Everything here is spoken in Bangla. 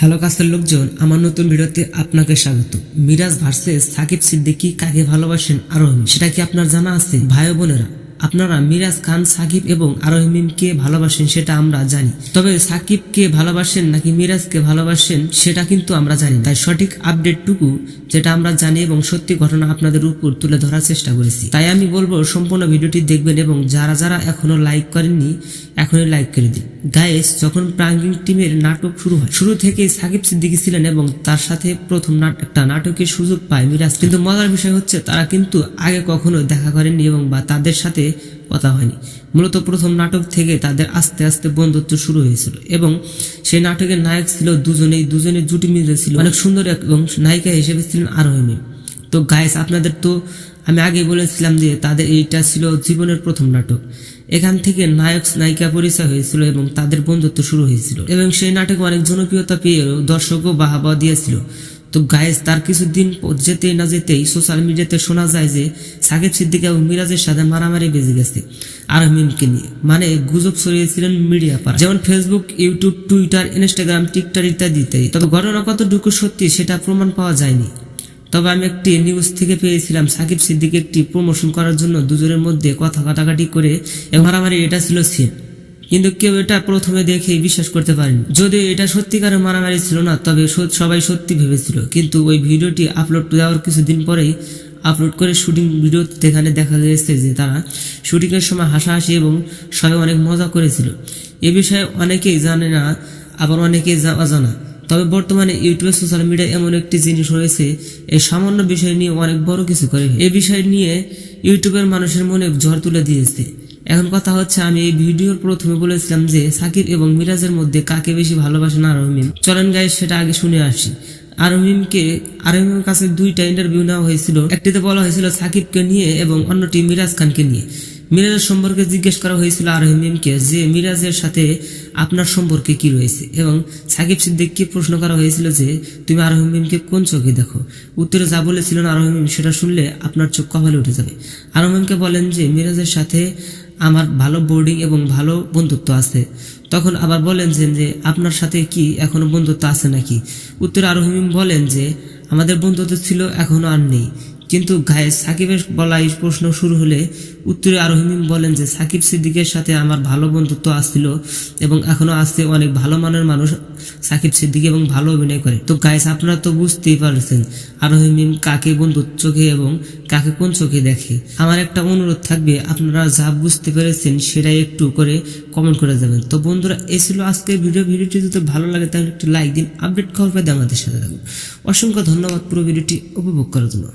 হ্যালো কাছের লোকজন, আমার নতুন ভিডিওতে আপনাকে স্বাগত। মিরাজ ভার্সেস সাকিব সিদ্দিকি কাকে ভালোবাসেন আরোহী সেটা কি আপনার জানা আছে? ভাই বোনেরা। আপনারা মিরাজ খান, সাকিব এবং আরোহিমকে ভালোবাসেন সেটা আমরা জানি। তবে সাকিবকে ভালোবাসেন নাকি মিরাজকে ভালোবাসেন সেটা কিন্তু আমরা জানি তাই সঠিক আপডেটটুকু যেটা আমরা জানি এবং সত্যি ঘটনা আপনাদের উপর তুলে ধরার চেষ্টা করেছি। তাই আমি বলব, সম্পূর্ণ ভিডিওটি দেখবেন এবং যারা যারা এখনও লাইক করেননি, এখনই লাইক করে দিন। গায়েস, যখন প্রাঙ্গিং টিমের নাটক শুরু হয়, শুরু থেকেই সাকিব সিদ্দিকী ছিলেন এবং তার সাথে প্রথম একটা নাটকের সুযোগ পায় মিরাজ। কিন্তু মজার বিষয় হচ্ছে, তারা কিন্তু আগে কখনো দেখা করেননি এবং বা তাদের সাথে কথা হয়নি। মূলত প্রথম নাটক থেকে তাদের আস্তে আস্তে বন্ধুত্ব শুরু হয়েছিল এবং সেই নাটকের নায়ক ছিল দুজনেই, দুজনের জুটি মিলে ছিল অনেক সুন্দর এবং নায়িকা হিসেবে ছিলেন আরোহিনী তো গায়েস আপনাদের তো আমি আগে বলেছিলাম যে তাদের এইটা ছিল জীবনের প্রথম নাটক। এখান থেকে নায়ক, নায়িকা পরিচয় হয়েছিল এবং তাদের বন্ধুত্ব শুরু হয়েছিল। এবং সেই নাটক অনেক জনপ্রিয়তা পেয়েও দর্শকও বাহাবা দিয়েছিল। তো গায়েস তার কিছুদিন যেতেই না যেতেই সোশ্যাল মিডিয়াতে শোনা যায় যে সাকিব সিদ্দিক এবং মিরাজের সাথে মারামারি বেজে গেছে আরমিনকে নিয়ে। মানে গুজব ছড়িয়েছিলেন মিডিয়া পার যেমন Facebook YouTube Twitter Instagram TikTok ইত্যাদি ইত্যাদি। তবে ঘটনা কতটুকু সত্যি সেটা প্রমাণ পাওয়া যায়নি। তবে আমি একটি নিউজ থেকে পেয়েছিলাম, সাকিব সিদ্দিক একটি প্রমোশন করার জন্য দুজনের মধ্যে কথা কাটাকাটি করে এবং মারামারি এটা ছিল সিন কিন্তু কেউ এটা প্রথমে দেখে বিশ্বাস করতে পারেনি। যদিও এটা সত্যিকারের মারামারি ছিল না, তবে সবাই সত্যি ভেবেছিল। কিন্তু ওই ভিডিওটি আপলোড দেওয়ার কিছুদিন পরেই আপলোড করে শুটিং ভিডিও সেখানে দেখা গেছে যে তারা শুটিংয়ের সময় হাসাহাসি এবং সবাই অনেক মজা করেছিল। এ বিষয়ে অনেকেই জানে না, আবার অনেকেই অজানা। তবে বর্তমানে ইউটিউব সোশ্যাল মিডিয়া এমন একটি জিনিস রয়েছে, এই সামান্য বিষয় নিয়ে অনেক বড় কিছু করে এই বিষয় নিয়ে ইউটিউবের মানুষের মনে ঝড় তুলে দিয়েছে। এখন কথা হচ্ছে, আমি এই ভিডিওর প্রথমে বলেছিলাম যে সাকিব এবং মিরাজের মধ্যে কাকে বেশি ভালোবাসেন আরমিম চলেন গাই সেটা আগে শুনে আসি। আরমিমকে আরমিমের কাছে দুইটা ইন্টারভিউ নেওয়া হয়েছিল। একটিতে বলা হয়েছিল সাকিবকে নিয়ে এবং অন্যটি মিরাজ খানকে নিয়ে। মিরাজের সম্পর্কে জিজ্ঞেস করা হয়েছিল আরহিমিমকে যে মিরাজের সাথে আপনার সম্পর্কে কি রয়েছে এবং সাকিব সিদ্দিককে প্রশ্ন করা হয়েছিল যে, তুমি আরহিমিমকে কোন চোখে দেখো? উত্তরে যা বলেছিলেন আরহিমিম সেটা শুনলে আপনার চোখ কপালে উঠে যাবে। আরহিমিমকে বলেন যে, মিরাজের সাথে আমার ভালো বোর্ডিং এবং ভালো বন্ধুত্ব আছে। তখন আবার বলেন যে আপনার সাথে কি এখনও বন্ধুত্ব আছে নাকি? উত্তরে আরোহিম বলেন যে, আমাদের বন্ধুত্ব ছিল এখনও আর নেই। কিন্তু গায়ে সাকিবের বলা এই প্রশ্ন শুরু হলে উত্তরে আরোহিমিম বলেন যে, সাকিব সিদ্দিকের সাথে আমার ভালো বন্ধুত্ব আসছিল এবং এখনও আসতে অনেক ভালো মানের মানুষ সাকিব সিদ্দিক এবং ভালো অভিনয় করে। তো গাইস আপনারা তো বুঝতেই পারছেন আরোহিমিম কাকে বন্ধুর চোখে এবং কাকে কোন চোখে দেখে। আমার একটা অনুরোধ থাকবে, আপনারা যা বুঝতে পেরেছেন সেটাই একটু করে কমেন্ট করে যাবেন তো বন্ধুরা এই ছিল আজকের ভিডিও ভিডিওটি যদি ভালো লাগে, তাহলে একটু লাইক দিন আপডেট খবর পেতে আমাদের সাথে থাকুন। অসংখ্য ধন্যবাদ পুরো ভিডিওটি উপভোগ করার জন্য।